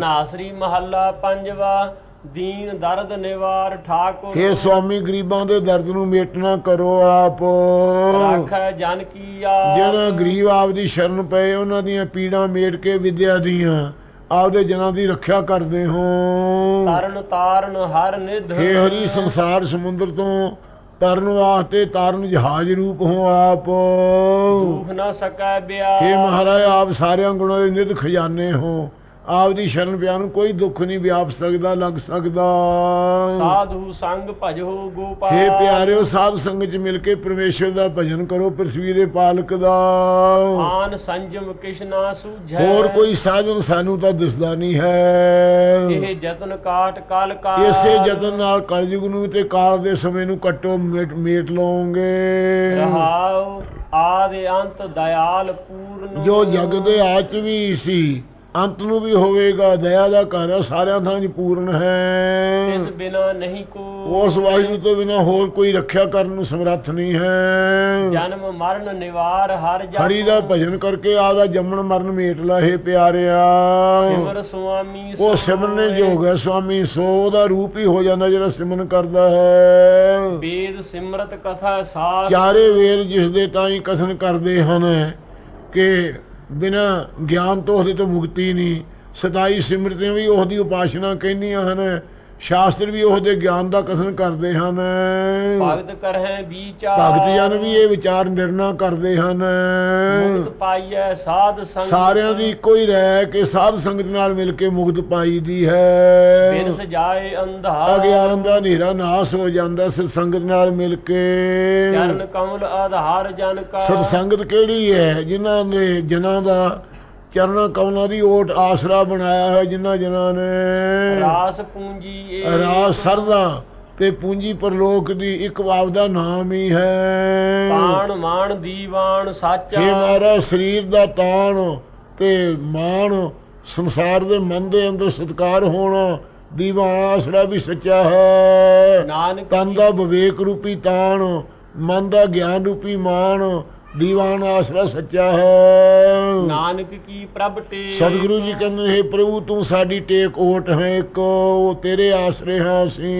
ਨਾਸਰੀ ਮਹੱਲਾ ਪੰਜਵਾ ਦੀਨ ਦਰਦ ਨਿਵਾਰ ਠਾਕੁਰ। ਹੇ ਸੁਆਮੀ ਗਰੀਬਾਂ ਦੇ ਦਰਦ ਨੂੰ ਮੇਟਣਾ ਕਰੋ ਆਪ। ਰੱਖੈ ਜਨ ਕੀਆ ਜਿਹੜਾ ਗਰੀਬ ਆਪ ਦੀ ਸ਼ਰਨ ਪਏ ਉਹਨਾਂ ਦੀਆਂ ਪੀੜਾਂ ਮੇਟ ਕੇ ਵਿਦਿਆ ਦੀਆਂ ਆਪਦੇ ਜਨਾਂ ਦੀ ਰੱਖਿਆ ਕਰਦੇ ਹੋ। ਤਰਨ ਤਾਰਨ ਹਰ ਨਿਧ ਹੇ ਹਰੀ। ਸੰਸਾਰ ਸਮੁੰਦਰ ਤੋਂ ਤਰਨ ਵਾਸਤੇ ਤਰਨ ਜਹਾਜ਼ ਰੂਪ ਹੋ ਆਪ। ਦੁਖ ਨਾ ਸਕੈ ਬਿਆ ਹੇ ਮਹਾਰਾਜ ਆਪ ਸਾਰਿਆਂ ਗੁਣਾਂ ਦੇ ਨਿਧ ਖਜ਼ਾਨੇ ਹੋ। ਆਪ ਦੀ ਸ਼ਰਨ ਪਿਆ ਨੂੰ ਕੋਈ ਦੁੱਖ ਨਹੀਂ ਵਿਆਪ ਸਕਦਾ ਲੱਗ ਸਕਦਾ। ਸਾਧੂ ਸੰਗ ਭਜੋ ਗੋਪਾਲ। ਹੇ ਪਿਆਰਿਓ ਸਾਧ ਸੰਗਤ ਚ ਮਿਲ ਕੇ ਪਰਮੇਸ਼ਰ ਦਾ ਭਜਨ ਕਰੋ ਪ੍ਰਥਵੀ ਦੇ ਪਾਲਕ ਦਾ। ਆਨ ਸੰਜਮ ਕਿਸ਼ਨਾ ਸੂਝੈ। ਹੋਰ ਕੋਈ ਸਾਧਨ ਸਾਨੂੰ ਤਾਂ ਦਿਸਦਾ ਨਹੀਂ ਹੈ। ਇਹ ਜਤਨ ਕਾਟ ਕਲ ਕਾ ਇਸੇ ਯਤਨ ਨਾਲ ਕਲਯੁਗ ਨੂੰ ਤੇ ਕਾਲ ਦੇ ਸਮੇਂ ਨੂੰ ਕੱਟੋ ਮੇਟ ਮੇਟ ਲਓਗੇ ਰਹਾਉ ਆਦਿ ਅੰਤ ਦਇਆਲ ਪੂਰਨ। ਜੋ ਜਗ ਦੇ ਆਚ ਵੀ ਸੀ ਅੰਤ ਨੂੰ ਵੀ ਹੋਵੇਗਾ ਦਇਆ ਦਾ ਘਰ ਹੈ, ਸਾਰਿਆਂ ਥਾਂ 'ਚ ਪੂਰਨ ਹੈ। ਇਸ ਬਿਨਾ ਨਹੀਂ ਕੋ ਉਸ ਵਾਹਿਗੁਰੂ ਤੋਂ ਬਿਨਾ ਹੋਰ ਕੋਈ ਰੱਖਿਆ ਕਰਨ ਨੂੰ ਸਮਰੱਥ ਨਹੀਂ ਹੈ। ਜਨਮ ਮਰਨ ਨਿਵਾਰ ਹਰ ਜਪ ਹਰੀ ਦਾ ਭਜਨ ਕਰਕੇ ਆਦਾ ਜੰਮਣ ਮਰਨ ਮੇਟ ਲਾਹੇ ਪਿਆਰਿਆ। ਸਿਮਰ ਸੁਆਮੀ ਉਹ ਸਿਮਰਨੇ ਯੋਗ ਹੈ ਸੁਆਮੀ ਸੋ ਉਹਦਾ ਰੂਪ ਹੀ ਹੋ ਜਾਂਦਾ ਜਿਹੜਾ ਸਿਮਰਨ ਕਰਦਾ ਹੈ। ਵੇਦ ਸਿਮਰਤ ਕਥਾ ਸਾਸ ਚਾਰੇ ਵੇਦ ਜਿਸ ਦੇ ਤਾਈਂ ਕਥਨ ਕਰਦੇ ਹਨ ਕਿ ਬਿਨਾ ਗਿਆਨ ਤੋਂ ਉਹਦੇ ਤੋਂ ਮੁਕਤੀ ਨਹੀਂ। ਸਤਾਈ ਸਿਮਰਤੀਆਂ ਵੀ ਉਹਦੀ ਉਪਾਸ਼ਨਾ ਕਹਿੰਦੀਆਂ ਹਨ। ਸ਼ਾਸਤਰ ਵੀ ਉਹਦੇ ਗਿਆਨ ਦਾ ਕਥਨ ਕਰਦੇ ਹਨ। ਭਗਤ ਕਰਹਿ ਵਿਚਾਰ। ਭਗਤ ਜਨ ਵੀ ਇਹ ਵਿਚਾਰ ਨਿਰਣਾ ਕਰਦੇ ਹਨ। ਮੁਕਤ ਪਾਈਐ ਸਾਧ ਸੰਗ ਸਾਰਿਆਂ ਦੀ ਇੱਕੋ ਹੀ ਰਹਿ ਕਿ ਸਾਧ ਸੰਗਤ ਨਾਲ ਮਿਲ ਕੇ ਮੁਕਤ ਪਾਈ ਦੀ ਹੈ। ਬਿਨ ਸਜਾਏ ਅੰਧਾਰ। ਅਗਿਆਨ ਦਾ ਹਨੇਰਾ ਨਾਸ ਹੋ ਜਾਂਦਾ ਸਤ ਸੰਗਤ ਨਾਲ ਮਿਲ ਕੇ। ਚਰਨ ਕਮਲ ਆਧਾਰ ਜਨ ਕਾ। ਸਤ ਸੰਗਤ ਕਿਹੜੀ ਹੈ? ਜਿਨ੍ਹਾਂ ਨੇ ਜਨਾਂ ਦਾ ਚਰਨਾਂ ਕਮਲਾਂ ਦੀ ਓਟ ਆਸਰਾ ਬਣਾਇਆ ਹੈ ਜਿਨ੍ਹਾਂ ਜਨਾਂ ਨੇ। ਰਾਸ ਪੂੰਜੀ ਏ। ਰਾਸ ਸਰਦਾ ਤੇ ਪੂੰਜੀ ਪਰਲੋਕ ਦੀ ਇੱਕ ਬਾਪ ਦਾ ਨਾਮ ਹੀ ਹੈ। ਤਾਣ ਮਾਣ ਦੀਵਾਨ ਸਾਚਾ। ਇਹ ਮਾਰਾ ਸਰੀਰ ਦਾ ਤਾਣ ਤੇ ਮਾਣ ਸੰਸਾਰ ਦੇ ਮਨ ਦੇ ਅੰਦਰ ਸਤਕਾਰ ਹੋਣਾ ਦੀਵਾਨ ਆਸਰਾ ਵੀ ਸੱਚਾ ਹੈ। ਨਾਨਕ ਤਨ ਦਾ ਵਿਵੇਕ ਰੂਪੀ ਤਾਣ ਮਨ ਦਾ ਗਿਆਨ ਰੂਪੀ ਮਾਣ ਦੀਵਾਨ ਆਸਰਾ ਸੱਚਾ ਹੈ। ਨਾਨਕ ਕੀ ਪ੍ਰਭ ਤੇ ਸਤਿਗੁਰੂ ਜੀ ਕਹਿੰਦੇ ਨੇ "ਹੇ ਪ੍ਰਭੂ ਤੂੰ ਸਾਡੀ ਟੇਕ ਓਟ ਹੈ ਇੱਕ ਉਹ ਤੇਰੇ ਆਸਰੇ ਹਾਂ ਅਸੀਂ।